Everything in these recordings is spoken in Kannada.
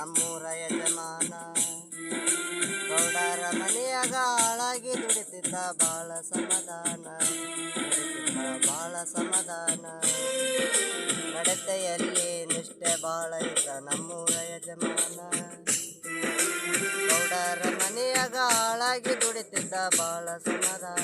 ನಮ್ಮೂರ ಯಜಮಾನ. ಗೌಡರ ಮನೆಯಾಗ ಹಾಳಾಗಿ ದುಡಿತಿದ್ದ ಬಾಳ ಸಮಾಧಾನ. ಬಾಳ ಸಮಾಧಾನ. ನಡತೆಯಲ್ಲಿ ನಿಷ್ಠೆ ಬಾಳ ಇದ್ದ ನಮ್ಮೂರ ಯಜಮಾನ. ಗೌಡರ ಮನೆಯಾಗ ಹಾಳಾಗಿ ದುಡಿತಿದ್ದ ಬಾಳ ಸಮಾಧಾನ.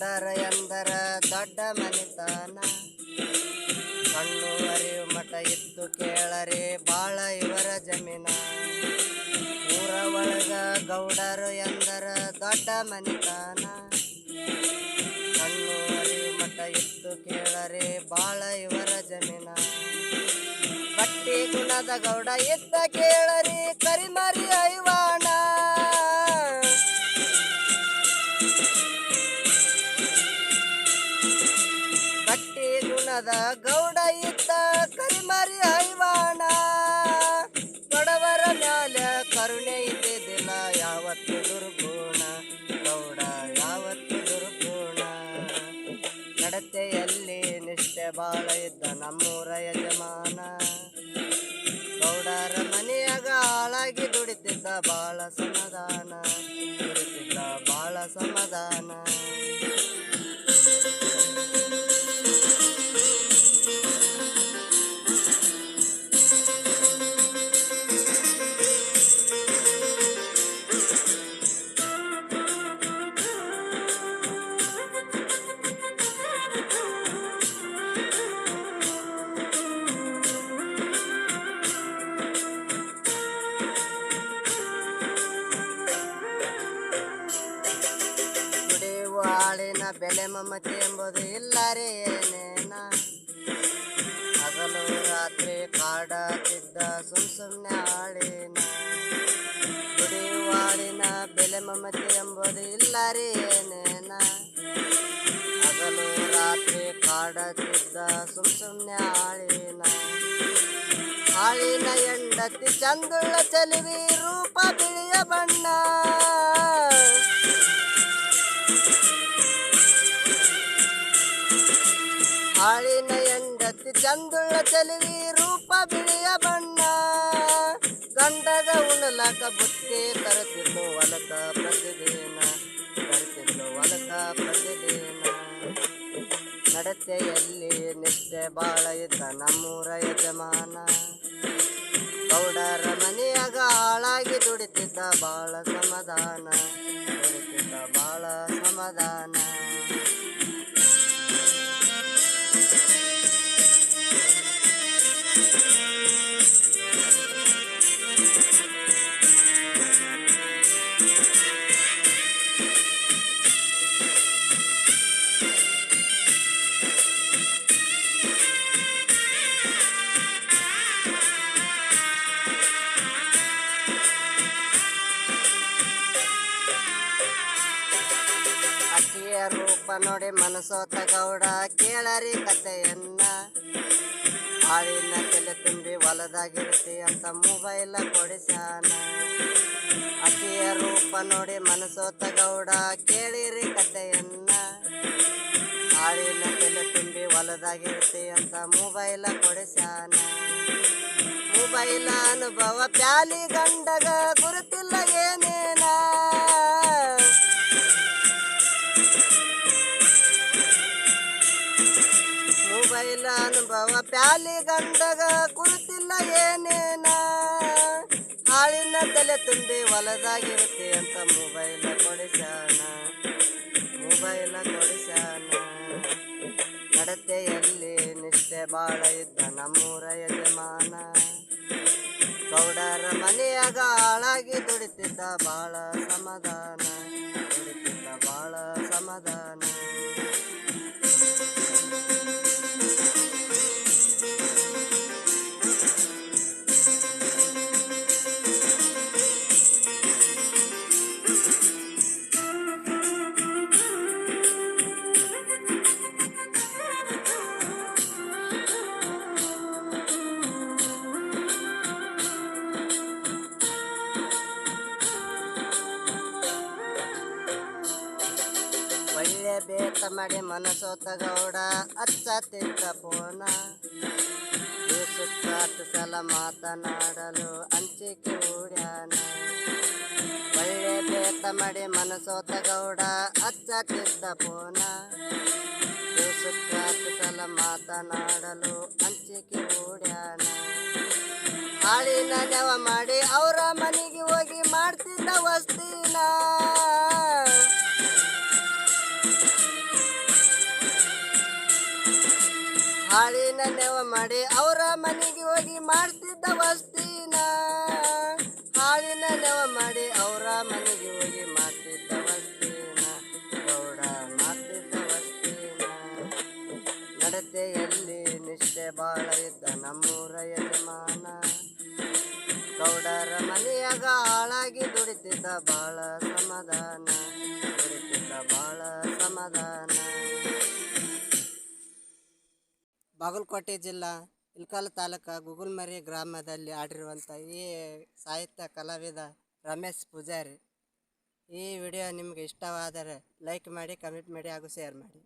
ಗೌಡರ ಎಂದರ ದೊಡ್ಡ ಮನಿತನ. ಕಣ್ಣು ಅರಿವು ಮಠ ಇದ್ದು ಕೇಳರಿ ಬಾಳ ಇವರ ಜಮೀನ. ಊರ ಒಳಗ ಗೌಡರು ಎಂದರ ದೊಡ್ಡ ಮನಿತನ. ಕಣ್ಣು ಅರಿವು ಮಠ ಇದ್ದು ಕೇಳರಿ ಬಾಳ ಇವರ ಜಮೀನ. ಬಟ್ಟಿ ಗುಣದ ಗೌಡ ಇದ್ದ ಕೇಳರಿ ಕರಿಮರಿ ಐವಾಣ. ಗುಣದ ಗೌಡ ಇದ್ದ ಕರಿಮರಿ ಐವಾಣ. ಬಡವರ ಮ್ಯಾಲ ಕರುಣೆ ಇದ್ದಿದ್ದಿಲ್ಲ ಯಾವತ್ತು ದುರ್ಗುಣ. ಗೌಡ, ಯಾವತ್ತು ದುರ್ಗುಣ. ನಡತೆಯಲ್ಲಿ ನಿಷ್ಠೆ ಬಾಳ ಇದ್ದ ನಮ್ಮೂರ ಯಜಮಾನ. ಗೌಡರ ಮನೆಯಾಗ ಹಾಳಾಗಿ ದುಡಿತಿದ್ದ ಬಾಳ ಸಮಾಧಾನ. ದುಡಿತಿದ್ದ ಬಾಳ ಸಮಾಧಾನ. ಬೆಲೆ ಮಮತೆ ಎಂಬುದು ಇಲ್ಲ ರೀ ಏನೇನ ಹಗಲು ರಾತ್ರಿ ಕಾಡತಿದ್ದ ಸುಮ್ ಸುಮ್ನೆ ಆಳಿನ ಕುಡಿಯುವ ಹಾಳಿನ ಬೆಲೆ ಮಮತೆ ಎಂಬುದು ಇಲ್ಲ ರೀ ಏನೇನ ಹಗಲು ರಾತ್ರಿ ಕಾಡತಿದ್ದ ಸುಮ್ ಸುಮ್ನೆ ಆಳಿನ ಆಳಿನ ಎಂಡತಿ ಚಂದುಳ್ಳ ಚಲಿವಿ ರೂಪ ಬಿಳಿಯ ಬಣ್ಣ. ಚಂದುಳ್ಳ ಚಲಿವಿ ರೂಪ ಬಿಳಿಯ ಬಣ್ಣ. ಗಂಡಗ ಉಣಲಕ ಬುತ್ತಿ ತರುತ್ತಿದ್ದು ಹೊಲಕ ಪ್ರತಿದಿನ ತರುತ್ತಿದ್ದು ಹೊಲಕ ಪ್ರತಿದಿನ. ನಡತೆಯಲ್ಲಿ ನಿಷ್ಠೆ ಬಾಳ ಇದ್ದ ನಮ್ಮೂರ ಯಜಮಾನ. ಗೌಡರ ಮನೆಯಾಗ ಹಾಳಾಗಿ ದುಡಿತಿದ್ದ ಬಾಳ ಸಮಾಧಾನ, ದುಡಿತಿದ್ದ ಬಾಳ ಸಮಾಧಾನ. ನೋಡಿ ಮನಸೋತ ಗೌಡ ಕೇಳರಿ ಕಥೆಯನ್ನ ಹಾಳಿನ ತಲೆ ತುಂಬಿ ಹೊಲದಾಗಿರ್ತಿ ಅಂತ ಮೊಬೈಲ ಕೊಡಿಸಾನ ಅಕ್ಕಿಯ ರೂಪ ನೋಡಿ ಮನಸೋತ ಗೌಡ ಕೇಳಿರಿ ಕಥೆಯನ್ನ ಹಾಳಿನ ತಲೆ ತುಂಬಿ ಹೊಲದಾಗಿರ್ತಿ ಅಂತ ಮೊಬೈಲ ಕೊಡಿಸಾನ ಮೊಬೈಲ ಅನುಭವ ಪ್ಯಾಲಿ ಗಂಡಗ ಗುರುತಿಲ್ಲ ಏನೇನ ಮೊಬೈಲ್ ಅನುಭವ ಪ್ಯಾಲಿ ಗಂಡಗ ಕುಳಿತಿಲ್ಲ ಏನೇನ? ಹಾಳಿನ ತಲೆ ತುಂಬಿ ಹೊಲದಾಗಿರುತ್ತೆ ಅಂತ ಮೊಬೈಲ ಕೊಡಿಸೋಣ ಮೊಬೈಲ ಕೊಡಿಸೋಣ ನಡತೆಯಲ್ಲಿ ನಿಷ್ಠೆ ಬಾಳ ಇದ್ದ ನಮ್ಮೂರ ಯಜಮಾನ. ಗೌಡರ ಮನೆಯಾಗ ಹಾಳಾಗಿ ದುಡಿತಿದ್ದ ಬಾಳ ಸಮಾಧಾನ. ಬೇತ ಮಾಡಿ ಮನಸೋತ ಗೌಡ ತಿಂತ ಪೋನ ಸಲ ಮಾತನಾಡಲು ಅಂಚಿಕೆ ಹೂಡ್ಯಾನ ಒಳ್ಳೆ ಬೇತ ಮಾಡಿ ಮನಸೋತ ಗೌಡ ತಿಂತ ಪೋನ ಸಲ ಮಾತನಾಡಲು ಅಂಚಿಕೆ ಹೂಡ್ಯಾನ ಹಾಳಿನ ನೆವ ಮಾಡಿ ಅವರ ಮಾಡಿ ಅವರ ಮನೆಗೆ ಹೋಗಿ ಮಾಡ್ತಿದ್ದ ವಸ್ತಿನ. ಹಾಲಿನ ನೆವ ಮಾಡಿ ಅವರ ಮನೆಗೆ ಹೋಗಿ ಮಾಡ್ತಿದ್ದ ವಸ್ತಿನ. ಗೌಡ ಮಾಡ್ತಿದ್ದ ವಸ್ತಿನ. ನಡತೆಯಲ್ಲಿ ನಿಷ್ಠೆ ಬಾಳ ಇದ್ದ ನಮ್ಮೂರ ಯಜಮಾನ. ಗೌಡರ ಮನೆಯಾಗ ಹಾಳಾಗಿ ದುಡಿತಿದ್ದ ಬಾಳ ಸಮಾಧಾನ. ಬಾಗಲಕೋಟೆ ಜಿಲ್ಲಾ, ಇಲ್ಕಲ್ ತಾಲೂಕು ಗುಗುಲ್ಮರಿ ಗ್ರಾಮದಲ್ಲಿ ಆಡಿರುವಂಥ ಈ ಸಾಹಿತ್ಯ ಕಲಾವಿದ ರಮೇಶ್ ಪೂಜಾರಿ. ಈ ವಿಡಿಯೋ ನಿಮಗೆ ಇಷ್ಟವಾದರೆ ಲೈಕ್ ಮಾಡಿ, ಕಮೆಂಟ್ ಮಾಡಿ ಹಾಗೂ ಶೇರ್ ಮಾಡಿ.